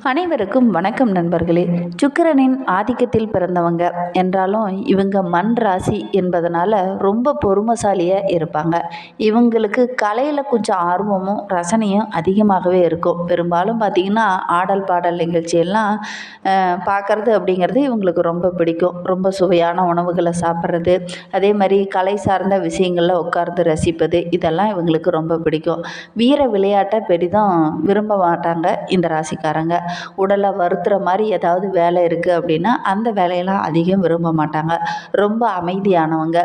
அனைவருக்கும் வணக்கம் நண்பர்களே. சுக்கிரனின் ஆதிக்கத்தில் பிறந்தவங்க என்றாலும் இவங்க மண் ராசி என்பதனால ரொம்ப பொறுமைசாலியாக இருப்பாங்க. இவங்களுக்கு கலையில் கொஞ்சம் ஆர்வமும் ரசனையும் அதிகமாகவே இருக்கும். பெரும்பாலும் பார்த்திங்கன்னா ஆடல் பாடல் நிகழ்ச்சியெல்லாம் பார்க்குறது அப்படிங்கிறது இவங்களுக்கு ரொம்ப பிடிக்கும். ரொம்ப சுவையான உணவுகளை சாப்பிட்றது அதே மாதிரி கலை சார்ந்த விஷயங்களில் உட்கார்ந்து ரசிப்பது இதெல்லாம் இவங்களுக்கு ரொம்ப பிடிக்கும். வீர விளையாட்டை பெரிதும் விரும்ப மாட்டாங்க இந்த ராசிக்காரங்க. உடலை வருத்துகிற மாதிரி ஏதாவது வேலை இருக்குது அப்படின்னா அந்த வேலையெல்லாம் அதிகம் விரும்ப மாட்டாங்க. ரொம்ப அமைதியானவங்க.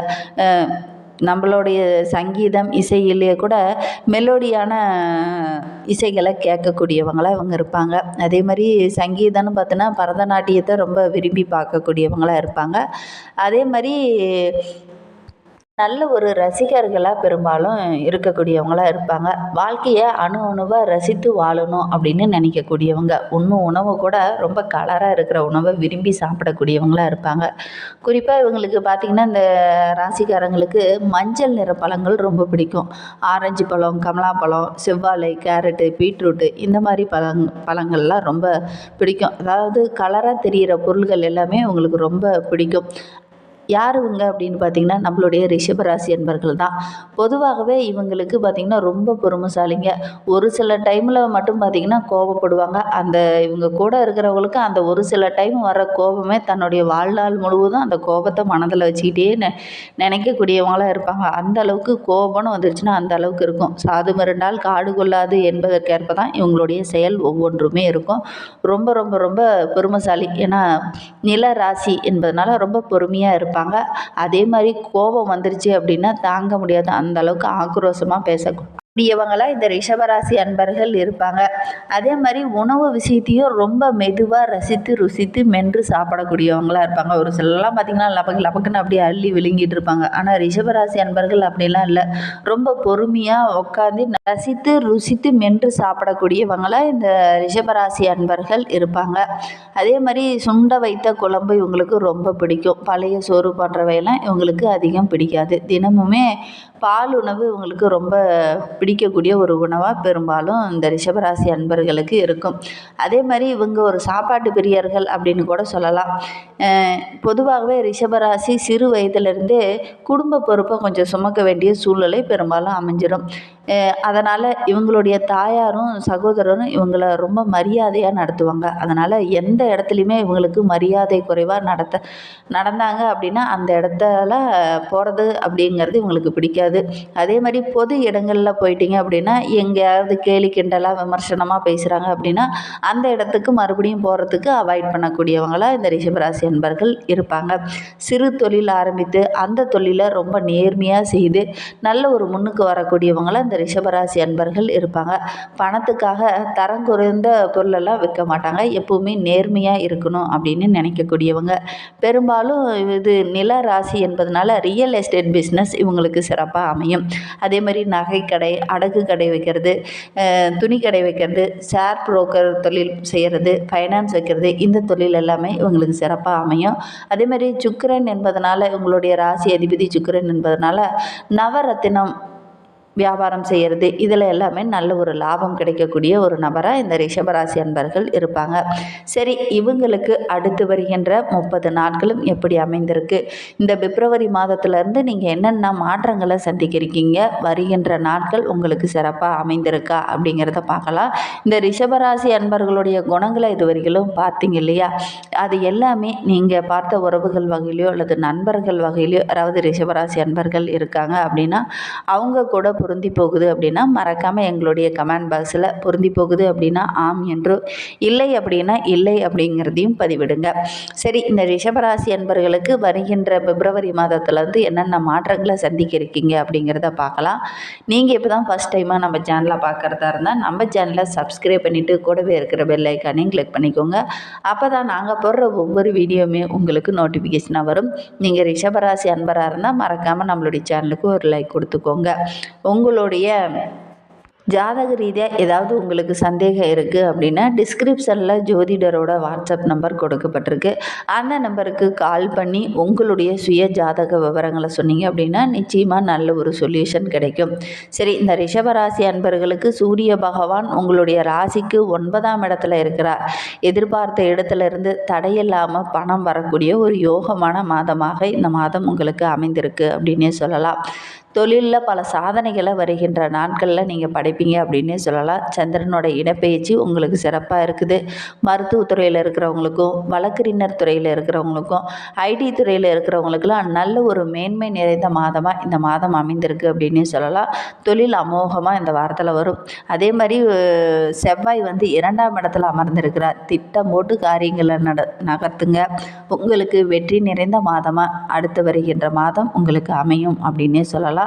நம்மளுடைய சங்கீதம் இசையிலேயே கூட மெலோடியான இசைகளை கேட்கக்கூடியவங்களாக இவங்க இருப்பாங்க. அதே மாதிரி சங்கீதம்னு பார்த்தோன்னா பரதநாட்டியத்தை ரொம்ப விரும்பி பார்க்கக்கூடியவங்களாக இருப்பாங்க. அதே மாதிரி நல்ல ஒரு ரசிகர்களாக பெரும்பாலும் இருக்கக்கூடியவங்களாக இருப்பாங்க. வாழ்க்கையை அணு அணுவாக ரசித்து வாழணும் அப்படின்னு நினைக்கக்கூடியவங்க. உண்ணும் உணவு கூட ரொம்ப கலராக இருக்கிற உணவை விரும்பி சாப்பிடக்கூடியவங்களாக இருப்பாங்க. குறிப்பாக இவங்களுக்கு பார்த்திங்கன்னா இந்த ராசிக்காரங்களுக்கு மஞ்சள் நிற பழங்கள் ரொம்ப பிடிக்கும். ஆரஞ்சு பழம் கமலாப்பழம் செவ்வாழை கேரட்டு பீட்ரூட்டு இந்த மாதிரி பழங் பழங்கள்லாம் ரொம்ப பிடிக்கும். அதாவது கலராக தெரிகிற பொருள்கள் எல்லாமே உங்களுக்கு ரொம்ப பிடிக்கும். யார் இவங்க அப்படின்னு பார்த்திங்கன்னா நம்மளுடைய ரிஷபராசி அன்பர்கள் தான். பொதுவாகவே இவங்களுக்கு பார்த்திங்கன்னா ரொம்ப பொறுமைசாலிங்க. ஒரு சில டைமில் மட்டும் பார்த்திங்கன்னா கோபப்படுவாங்க. அந்த இவங்க கூட இருக்கிறவங்களுக்கு அந்த ஒரு சில டைம் வர கோபமே தன்னுடைய வாழ்நாள் முழுவதும் அந்த கோபத்தை மனதில் வச்சுக்கிட்டே நெ நினைக்கக்கூடியவங்களாக இருப்பாங்க. அந்த அளவுக்கு கோபம்னு வந்துருச்சுன்னா அந்த அளவுக்கு இருக்கும். சாது மிரண்டால் காடு கொள்ளாது என்பதற்கேற்ப தான் இவங்களுடைய செயல் ஒவ்வொன்றுமே இருக்கும். ரொம்ப ரொம்ப ரொம்ப பொறுமைசாலி. ஏன்னா நில ராசி என்பதனால ரொம்ப பொறுமையாக இருப்பாங்க. இருப்பாங்க. அதே மாதிரி கோபம் வந்துருச்சு அப்படின்னா தாங்க முடியாது. அந்தளவுக்கு ஆக்ரோஷமாக பேச கூடியவங்களாக இந்த ரிஷபராசி அன்பர்கள் இருப்பாங்க. அதே மாதிரி உணவு விஷயத்தையும் ரொம்ப மெதுவாக ரசித்து ருசித்து மென்று சாப்பிடக்கூடியவங்களாக இருப்பாங்க. ஒரு சிலர்லாம் பார்த்திங்கன்னா லபக்கு லபக்குன்னு அப்படியே அள்ளி விழுங்கிட்டு இருப்பாங்க. ஆனால் ரிஷபராசி அன்பர்கள் அப்படிலாம் இல்லை. ரொம்ப பொறுமையாக உட்காந்து ரசித்து ருசித்து மென்று சாப்பிடக்கூடியவங்களாக இந்த ரிஷபராசி அன்பர்கள் இருப்பாங்க. அதே மாதிரி சுண்ட வைத்த குழம்பு இவங்களுக்கு ரொம்ப பிடிக்கும். பழைய சோறு போன்றவையெல்லாம் இவங்களுக்கு அதிகம் பிடிக்காது. தினமுமே பால் உணவு இவங்களுக்கு ரொம்ப பிடிக்கக்கூடிய ஒரு உணவாக பெரும்பாலும் இந்த ரிஷபராசி அன்பர்களுக்கு இருக்கும். அதே மாதிரி இவங்க ஒரு சாப்பாட்டு பிரியர்கள் அப்படின்னு கூட சொல்லலாம். பொதுவாகவே ரிஷபராசி சிறு வயதிலிருந்தே குடும்ப பொறுப்பை கொஞ்சம் சுமக்க வேண்டிய சூழ்நிலை பெரும்பாலும் அமைஞ்சிடும் அதனால் இவங்களுடைய தாயாரும் சகோதரரும் இவங்களை ரொம்ப மரியாதையாக நடத்துவாங்க. அதனால் எந்த இடத்துலையுமே இவங்களுக்கு மரியாதை குறைவாக நடத்த நடந்தாங்க அப்படின்னா அந்த இடத்துல போகிறது அப்படிங்கிறது இவங்களுக்கு பிடிக்காது. அதே மாதிரி பொது இடங்களில் போயிட்டீங்க அப்படின்னா எங்கேயாவது கேலி கிண்டலாக விமர்சனமாக பேசுகிறாங்க அப்படின்னா அந்த இடத்துக்கு மறுபடியும் போகிறதுக்கு அவாய்ட் பண்ணக்கூடியவங்களாக இந்த ரிஷபராசி அன்பர்கள் இருப்பாங்க. சிறு தொழில் ஆரம்பித்து அந்த தொழிலை ரொம்ப நேர்மையாக செய்து நல்ல ஒரு முன்னுக்கு வரக்கூடியவங்களாக இந்த ரிஷபராசி அன்பர்கள் இருப்பாங்க. பணத்துக்காக தரம் குறைந்த பொருளெல்லாம் விற்க மாட்டாங்க. எப்போவுமே நேர்மையாக இருக்கணும் அப்படின்னு நினைக்கக்கூடியவங்க. பெரும்பாலும் இது நில ராசி என்பதனால ரியல் எஸ்டேட் பிஸ்னஸ் இவங்களுக்கு சிறப்பாக அமையும். அதே மாதிரி நகைக்கடை அடகு கடை வைக்கிறது துணி கடை வைக்கிறது ஷேர் புரோக்கர் தொழில் செய்கிறது ஃபைனான்ஸ் வைக்கிறது இந்த தொழில் எல்லாமே இவங்களுக்கு சிறப்பாக அமையும். அதே மாதிரி சுக்கரன் என்பதனால இவங்களுடைய ராசி அதிபதி சுக்கரன் என்பதனால நவரத்தினம் வியாபாரம் செய்கிறது இதில் எல்லாமே நல்ல ஒரு லாபம் கிடைக்கக்கூடிய ஒரு நபராக இந்த ரிஷபராசி அன்பர்கள் இருப்பாங்க. சரி இவங்களுக்கு அடுத்து வருகின்ற முப்பது நாட்களும் எப்படி அமைந்திருக்கு? இந்த பிப்ரவரி மாதத்துலேருந்து நீங்கள் என்னென்ன மாற்றங்களை சந்திக்கிறீங்க? வருகின்ற நாட்கள் உங்களுக்கு சிறப்பாக அமைந்திருக்கா? அப்படிங்கிறத பார்க்கலாம். இந்த ரிஷபராசி அன்பர்களுடைய குணங்களை இது வரைக்கும் பார்த்தீங்க இல்லையா? அது எல்லாமே நீங்கள் பார்த்த உறவுகள் வகையிலையோ அல்லது நண்பர்கள் வகையிலையோ யாராவது ரிஷபராசி அன்பர்கள் இருக்காங்க அப்படின்னா அவங்க கூட பொருந்தி போகுது அப்படின்னா மறக்காமல் எங்களுடைய கமெண்ட் பாக்ஸில் பொருந்தி போகுது அப்படின்னா ஆம் என்று இல்லை அப்படின்னா இல்லை அப்படிங்கிறதையும் பதிவிடுங்க. சரி இந்த ரிஷபராசி அன்பர்களுக்கு வருகின்ற பிப்ரவரி மாதத்துலேருந்து என்னென்ன மாற்றங்களை சந்திக்க இருக்கீங்க அப்படிங்கிறத பார்க்கலாம். நீங்கள் இப்போ தான் ஃபஸ்ட் டைமாக நம்ம சேனலை பார்க்குறதா இருந்தால் நம்ம சேனலை சப்ஸ்கிரைப் பண்ணிவிட்டு கூடவே இருக்கிற பெல் ஐக்கானையும் கிளிக் பண்ணிக்கோங்க. அப்போ தான் நாங்கள் போடுற ஒவ்வொரு வீடியோவுமே உங்களுக்கு நோட்டிஃபிகேஷனாக வரும். நீங்கள் ரிஷபராசி அன்பராக இருந்தால் மறக்காமல் நம்மளுடைய சேனலுக்கு ஒரு லைக் கொடுத்துக்கோங்க. உங்களுடைய ஜாதக ரீதியாக ஏதாவது உங்களுக்கு சந்தேகம் இருக்குது அப்படின்னா டிஸ்கிரிப்ஷனில் ஜோதிடரோட வாட்ஸ்அப் நம்பர் கொடுக்கப்பட்டிருக்கு. அந்த நம்பருக்கு கால் பண்ணி உங்களுடைய சுய ஜாதக விவரங்களை சொன்னீங்க அப்படின்னா நிச்சயமாக நல்ல ஒரு சொல்யூஷன் கிடைக்கும். சரி இந்த ரிஷபராசி அன்பர்களுக்கு சூரிய பகவான் உங்களுடைய ராசிக்கு ஒன்பதாம் இடத்துல இருக்கிறார். எதிர்பார்த்த இடத்துல இருந்து தடையில்லாமல் பணம் வரக்கூடிய ஒரு யோகமான மாதமாக இந்த மாதம் உங்களுக்கு அமைந்திருக்கு அப்படின்னே சொல்லலாம். தொழிலில் பல சாதனைகளை வருகின்ற நாட்களில் நீங்கள் படைப்பீங்க அப்படின்னே சொல்லலாம். சந்திரனோட இடப்பெயர்ச்சி உங்களுக்கு சிறப்பாக இருக்குது. மருத்துவத்துறையில் இருக்கிறவங்களுக்கும் வழக்கறிஞர் துறையில் இருக்கிறவங்களுக்கும் ஐடி துறையில் இருக்கிறவங்களுக்குலாம் நல்ல ஒரு மேன்மை நிறைந்த மாதமாக இந்த மாதம் அமைந்திருக்கு அப்படின்னே சொல்லலாம். தொழில் அமோகமாக இந்த வாரத்தில் வரும். அதே மாதிரி செவ்வாய் வந்து இரண்டாம் இடத்துல அமர்ந்திருக்கிறார். திட்டம் போட்டு காரியங்களை நட நகர்த்துங்க. உங்களுக்கு வெற்றி நிறைந்த மாதமாக அடுத்து வருகின்ற மாதம் உங்களுக்கு அமையும் அப்படின்னே சொல்லலாம்.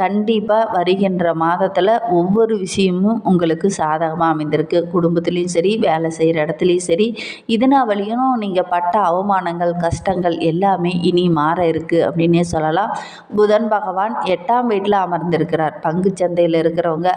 கண்டிப்பாக வருகின்ற மாதத்தில் ஒவ்வொரு விஷயமும் உங்களுக்கு சாதகமாக அமைந்திருக்கு. குடும்பத்துலேயும் சரி வேலை செய்கிற இடத்துலையும் சரி. இதனா வழியும் நீங்கள் பட்ட அவமானங்கள் கஷ்டங்கள் எல்லாமே இனி மாற இருக்குது அப்படின்னே சொல்லலாம். புதன் பகவான் எட்டாம் வீட்டில் அமர்ந்திருக்கிறார். பங்கு சந்தையில் இருக்கிறவங்க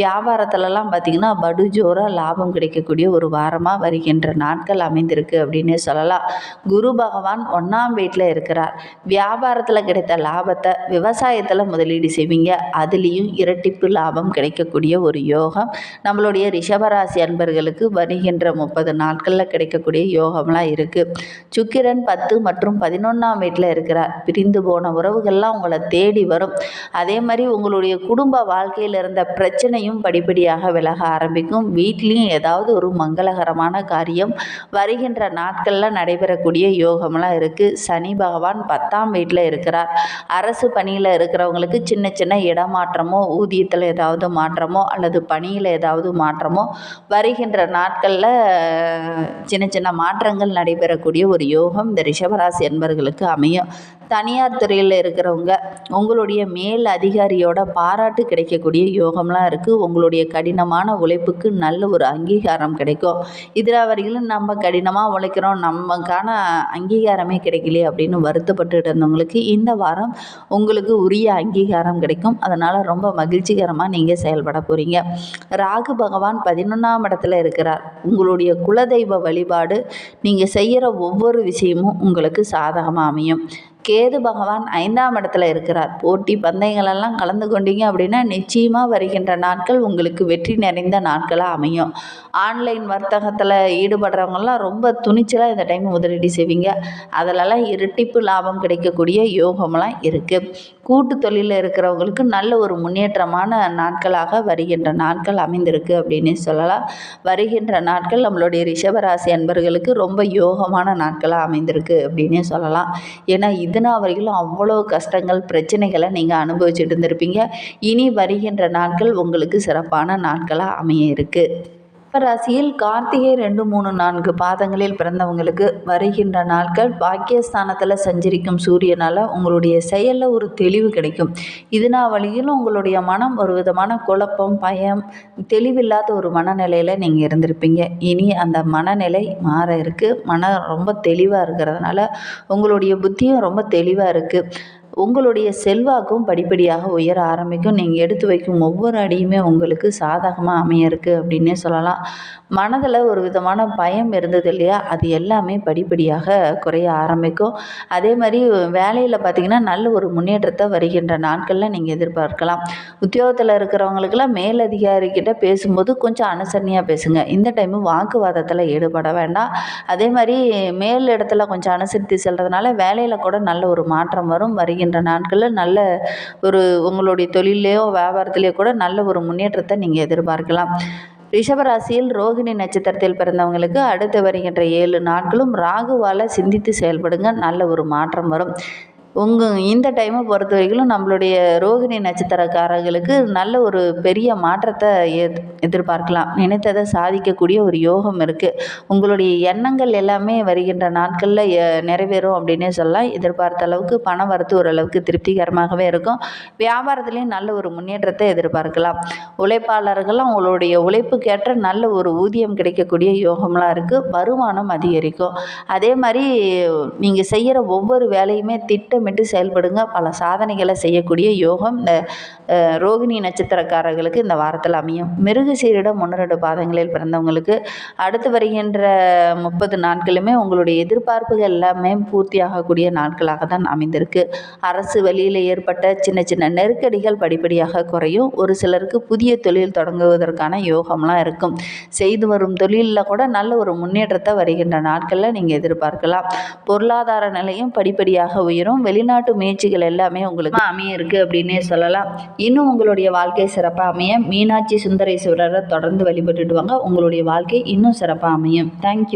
வியாபாரத்துலலாம் பார்த்திங்கன்னா படுஜோராக லாபம் கிடைக்கக்கூடிய ஒரு வாரமாக வருகின்ற நாட்கள் அமைந்திருக்கு அப்படின்னே சொல்லலாம். குரு பகவான் ஒன்றாம் வீட்டில் இருக்கிறார். வியாபாரத்தில் கிடைத்த லாபத்தை விவசாயத்தில் முதலீடு செய்வீங்க. அதுலேயும் இரட்டிப்பு லாபம் கிடைக்கக்கூடிய ஒரு யோகம். நம்மளுடைய ரிஷபராசி அன்பர்களுக்கு வருகின்ற முப்பது நாட்களில் கிடைக்கக்கூடிய யோகம்லாம் இருக்குது சுக்கிரன் பத்து மற்றும் பதினொன்றாம் வீட்டில் இருக்கிறார். பிரிந்து போன உறவுகள்லாம் உங்களை தேடி வரும். அதே மாதிரி உங்களுடைய குடும்ப வாழ்க்கையில் இருந்த பிரச்சனையும் படிப்படியாக விலக ஆரம்பிக்கும். வீட்லேயும் ஏதாவது ஒரு மங்களகரமான காரியம் வருகின்ற நாட்களில் நடைபெறக்கூடிய யோகம்லாம் இருக்குது சனி பகவான் பத்தாம் வீட்டில் இருக்கிறார். அரசு பணியில் இருக்கிறவங்களுக்கு சின்ன சின்ன இடமாற்றமோ ஊதியத்தில் ஏதாவது மாற்றமோ அல்லது பணியில் ஏதாவது மாற்றமோ வருகின்ற நாட்களில் சின்ன சின்ன மாற்றங்கள் நடைபெறக்கூடிய ஒரு யோகம் இந்த ரிஷபராசி என்பர்களுக்கு அமையும். தனியார் துறையில் இருக்கிறவங்க உங்களுடைய மேல் அதிகாரியோட பாராட்டு கிடைக்கக்கூடிய யோகம்லாம் இருக்குது உங்களுடைய கடினமான உழைப்புக்கு நல்ல ஒரு அங்கீகாரம் கிடைக்கும். இதில் வரையிலும் நம்ம கடினமாக உழைக்கிறோம் நமக்கான அங்கீகாரமே கிடைக்கலையே அப்படின்னு வருத்தப்பட்டு இருந்தவங்களுக்கு இந்த வாரம் உங்களுக்கு உரிய அங்கீகாரம் கிடைக்கும். அதனால் ரொம்ப மகிழ்ச்சிகரமாக நீங்கள் செயல்பட போகிறீங்க ராகு பகவான் பதினொன்றாம் இடத்துல இருக்கிறார். உங்களுடைய குலதெய்வ வழிபாடு நீங்கள் செய்கிற ஒவ்வொரு விஷயமும் உங்களுக்கு சாதகமாக அமையும். கேது பகவான் ஐந்தாம் இடத்துல இருக்கிறார். போட்டி பந்தயங்களெல்லாம் கலந்து கொண்டீங்க அப்படின்னா நிச்சயமாக வருகின்ற நாட்கள் உங்களுக்கு வெற்றி நிறைந்த நாட்களாக அமையும். ஆன்லைன் வர்த்தகத்தில் ஈடுபடுறவங்கெல்லாம் ரொம்ப துணிச்சலாக இந்த டைம் முதலீடு செய்வீங்க. அதிலெல்லாம் இரட்டிப்பு லாபம் கிடைக்கக்கூடிய யோகம்லாம் இருக்குது கூட்டு தொழிலில் இருக்கிறவங்களுக்கு நல்ல ஒரு முன்னேற்றமான நாட்களாக வருகின்ற நாட்கள் அமைந்திருக்கு அப்படின்னு சொல்லலாம். வருகின்ற நாட்கள் நம்மளுடைய ரிஷபராசி அன்பர்களுக்கு ரொம்ப யோகமான நாட்களாக அமைந்திருக்கு அப்படின்னே சொல்லலாம். ஏன்னா இதுனா வரையிலும் அவ்வளோ கஷ்டங்கள் பிரச்சனைகளை நீங்கள் அனுபவிச்சுட்டு இருந்திருப்பீங்க. இனி வருகின்ற நாட்கள் உங்களுக்கு சிறப்பான நாட்களாக அமைய இருக்குது ராசியில் கார்த்திகை ரெண்டு மூணு நான்கு பாதங்களில் பிறந்தவங்களுக்கு வருகின்ற நாட்கள் பாக்கியஸ்தானத்தில் சஞ்சரிக்கும் சூரியனால் உங்களுடைய செயலில் ஒரு தெளிவு கிடைக்கும். இதனா வழியிலும் உங்களுடைய மனம் ஒரு விதமான குழப்பம் பயம் தெளிவில்லாத ஒரு மனநிலையில் நீங்கள் இருந்திருப்பீங்க. இனி அந்த மனநிலை மாற இருக்குது மனம் ரொம்ப தெளிவாக இருக்கிறதுனால உங்களுடைய புத்தியும் ரொம்ப தெளிவாக இருக்குது உங்களுடைய செல்வாக்கும் படிப்படியாக உயர ஆரம்பிக்கும். நீங்கள் எடுத்து வைக்கும் ஒவ்வொரு அடியுமே உங்களுக்கு சாதகமாக அமைய இருக்குது அப்படின்னே சொல்லலாம். மனதில் ஒரு விதமான பயம் இருந்தது இல்லையா? அது எல்லாமே படிப்படியாக குறைய ஆரம்பிக்கும். அதே மாதிரி வேலையில் பார்த்திங்கன்னா நல்ல ஒரு முன்னேற்றத்தை வருகின்ற நாட்களில் நீங்கள் எதிர்பார்க்கலாம். உத்தியோகத்தில் இருக்கிறவங்களுக்கெல்லாம் மேலதிகாரிக்கிட்ட பேசும்போது கொஞ்சம் அனுசரணையாக பேசுங்க. இந்த டைமு வாக்குவாதத்தில் ஈடுபட வேண்டாம். அதே மாதிரி மேல் இடத்துல கொஞ்சம் அனுசரித்து செல்கிறதுனால வேலையில் கூட நல்ல ஒரு மாற்றம் வரும் வருகின்ற நாட்களில் நல்ல ஒரு உங்களுடைய தொழிலையோ வியாபாரத்திலேயோ கூட நல்ல ஒரு முன்னேற்றத்தை நீங்கள் எதிர்பார்க்கலாம். ரிஷபராசியில் ரோகிணி நட்சத்திரத்தில் பிறந்தவங்களுக்கு அடுத்து வருகின்ற ஏழு நாட்களும் ராகுவால் சிந்தித்து செயல்படுங்க. நல்ல ஒரு மாற்றம் வரும். உங்கள் இந்த டைமை பொறுத்த வரைக்கும் நம்மளுடைய ரோகிணி நட்சத்திரக்காரர்களுக்கு நல்ல ஒரு பெரிய மாற்றத்தை எத் எதிர்பார்க்கலாம். நினைத்ததை சாதிக்கக்கூடிய ஒரு யோகம் இருக்குது உங்களுடைய எண்ணங்கள் எல்லாமே வருகின்ற நாட்களில் எ- நிறைவேறும் அப்படின்னே சொல்லலாம். எதிர்பார்த்த அளவுக்கு பணம் வரத்து ஓரளவுக்கு திருப்திகரமாகவே இருக்கும். வியாபாரத்துலேயும் நல்ல ஒரு முன்னேற்றத்தை எதிர்பார்க்கலாம். உழைப்பாளர்கள்லாம் உங்களுடைய உழைப்புக்கேற்ற நல்ல ஒரு ஊதியம் கிடைக்கக்கூடிய யோகம்லாம் இருக்குது வருமானம் அதிகரிக்கும். அதே மாதிரி நீங்கள் செய்கிற ஒவ்வொரு வேலையுமே திட்டம் திட்டமிட்டு செயல்படுங்க. பல சாதனைகளை செய்யக்கூடிய யோகம் இந்த ரோகிணி நட்சத்திரக்காரர்களுக்கு இந்த வாரத்தில் அமையும். மிருக சீரிடம் முன்னரடு பாதங்களில் பிறந்தவங்களுக்கு அடுத்து வருகின்ற முப்பது நாட்களுமே உங்களுடைய எதிர்பார்ப்புகள் எல்லாமே பூர்த்தியாகக்கூடிய நாட்களாக தான் அமைந்திருக்கு. அரசு வழியில் ஏற்பட்ட சின்ன சின்ன நெருக்கடிகள் படிப்படியாக குறையும். ஒரு சிலருக்கு புதிய தொழில் தொடங்குவதற்கான யோகம்லாம் இருக்கும். செய்து வரும் தொழிலில் கூட நல்ல ஒரு முன்னேற்றத்தை வருகின்ற நாட்களில் நீங்கள் எதிர்பார்க்கலாம். பொருளாதார நிலையும் படிப்படியாக உயரும். வெளிநாட்டு முயற்சிகள் எல்லாமே உங்களுக்கு அமைய இருக்கு அப்படின்னே சொல்லலாம். இன்னும் உங்களுடைய வாழ்க்கை சிறப்பாக அமைய மீனாட்சி சுந்தரேஸ்வரரை தொடர்ந்து வழிபட்டுட்டு வாங்க. உங்களுடைய வாழ்க்கை இன்னும் சிறப்பாக அமையும். தேங்க்யூ